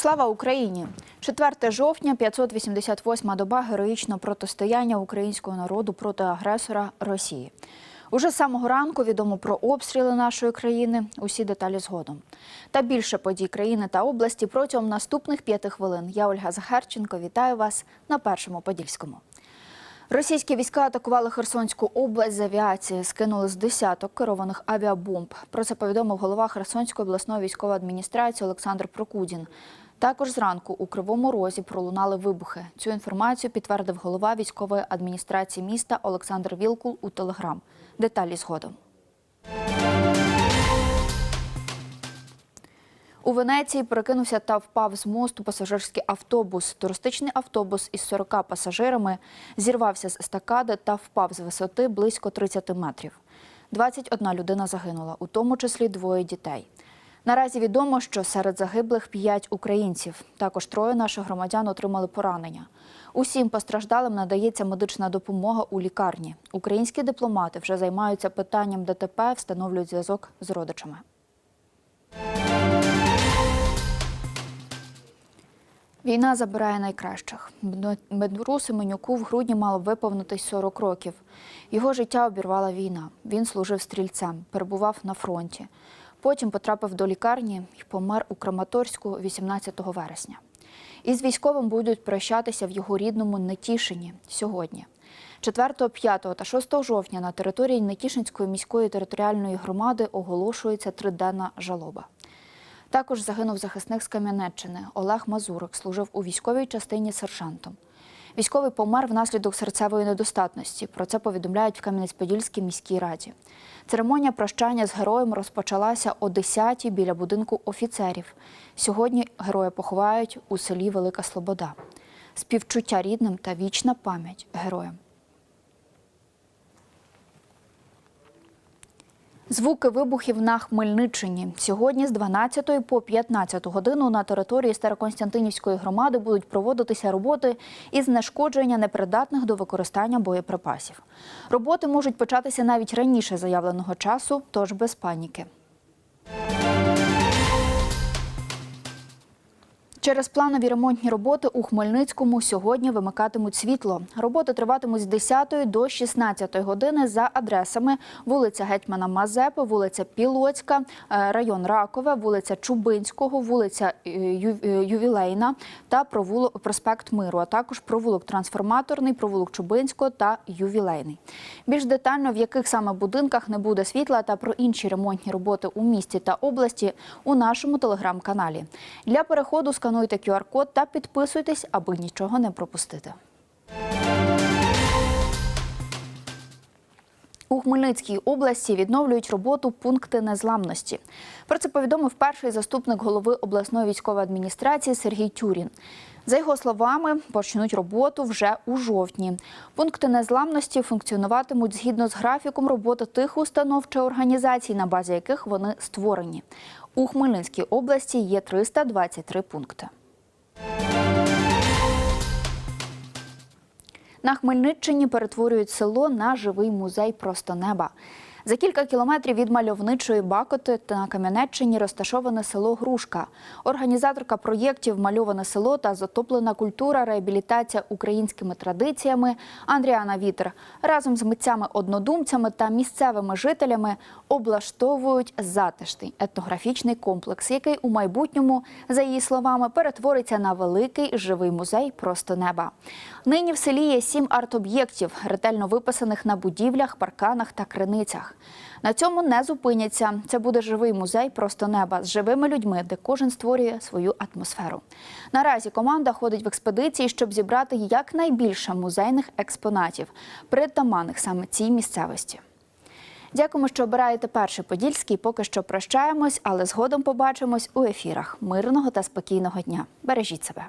Слава Україні! 4 жовтня, 588-ма доба героїчного протистояння українського народу проти агресора Росії. Уже з самого ранку відомо про обстріли нашої країни. Усі деталі згодом. Та більше подій країни та області протягом наступних п'яти хвилин. Я Ольга Захарченко. Вітаю вас на першому подільському. Російські війська атакували Херсонську область з авіації, скинули з десяток керованих авіабомб. Про це повідомив голова Херсонської обласної військової адміністрації Олександр Прокудін. Також зранку у Кривому Розі пролунали вибухи. Цю інформацію підтвердив голова військової адміністрації міста Олександр Вілкул у Телеграм. Деталі згодом. У Венеції перекинувся та впав з мосту пасажирський автобус. Туристичний автобус із 40 пасажирами зірвався з естакади та впав з висоти близько 30 метрів. 21 людина загинула, у тому числі двоє дітей. Наразі відомо, що серед загиблих п'ять українців. Також троє наших громадян отримали поранення. Усім постраждалим надається медична допомога у лікарні. Українські дипломати вже займаються питанням ДТП, встановлюють зв'язок з родичами. Війна забирає найкращих. Дмитру Семенюку в грудні мало виповнитись 40 років. Його життя обірвала війна. Він служив стрільцем, перебував на фронті. Потім потрапив до лікарні і помер у Краматорську 18 вересня. Із військовим будуть прощатися в його рідному Нетішині сьогодні. 4, 5 та 6 жовтня на території Нетішинської міської територіальної громади оголошується триденна жалоба. Також загинув захисник з Кам'янеччини Олег Мазурик, служив у військовій частині сержантом. Військовий помер внаслідок серцевої недостатності. Про це повідомляють в Кам'янець-Подільській міській раді. Церемонія прощання з героєм розпочалася о 10-й біля будинку офіцерів. Сьогодні героя поховають у селі Велика Слобода. Співчуття рідним та вічна пам'ять героям. Звуки вибухів на Хмельниччині. Сьогодні з 12 по 15 годину на території Староконстантинівської громади будуть проводитися роботи із знешкодження непридатних до використання боєприпасів. Роботи можуть початися навіть раніше заявленого часу, тож без паніки. Через планові ремонтні роботи у Хмельницькому сьогодні вимикатимуть світло. Роботи триватимуть з 10 до 16 години за адресами вулиця Гетьмана Мазепи, вулиця Пілоцька, е, район Ракове, вулиця Чубинського, вулиця е, е, Ювілейна та проспект Миру, а також провулок Трансформаторний, провулок Чубинського та Ювілейний. Більш детально в яких саме будинках не буде світла та про інші ремонтні роботи у місті та області у нашому телеграм-каналі. Для переходу скануйте QR-код та підписуйтесь, аби нічого не пропустити. У Хмельницькій області відновлюють роботу пункти незламності. Про це повідомив перший заступник голови обласної військової адміністрації Сергій Тюрін. За його словами, почнуть роботу вже у жовтні. Пункти незламності функціонуватимуть згідно з графіком роботи тих установ чи організацій, на базі яких вони створені. У Хмельницькій області є 323 пункти. На Хмельниччині перетворюють село на живий музей просто неба. За кілька кілометрів від мальовничої Бакоти на Кам'янеччині розташоване село Грушка. Організаторка проєктів Мальоване село та затоплена культура, реабілітація українськими традиціями Андріана Вітер разом з митцями-однодумцями та місцевими жителями облаштовують затишний етнографічний комплекс, який у майбутньому, за її словами, перетвориться на великий живий музей просто неба. Нині в селі є сім арт-об'єктів, ретельно виписаних на будівлях, парканах та криницях. На цьому не зупиняться. Це буде живий музей просто неба з живими людьми, де кожен створює свою атмосферу. Наразі команда ходить в експедиції, щоб зібрати якнайбільше музейних експонатів, притаманних саме цій місцевості. Дякуємо, що обираєте перший подільський. Поки що прощаємось, але згодом побачимось у ефірах. Мирного та спокійного дня. Бережіть себе.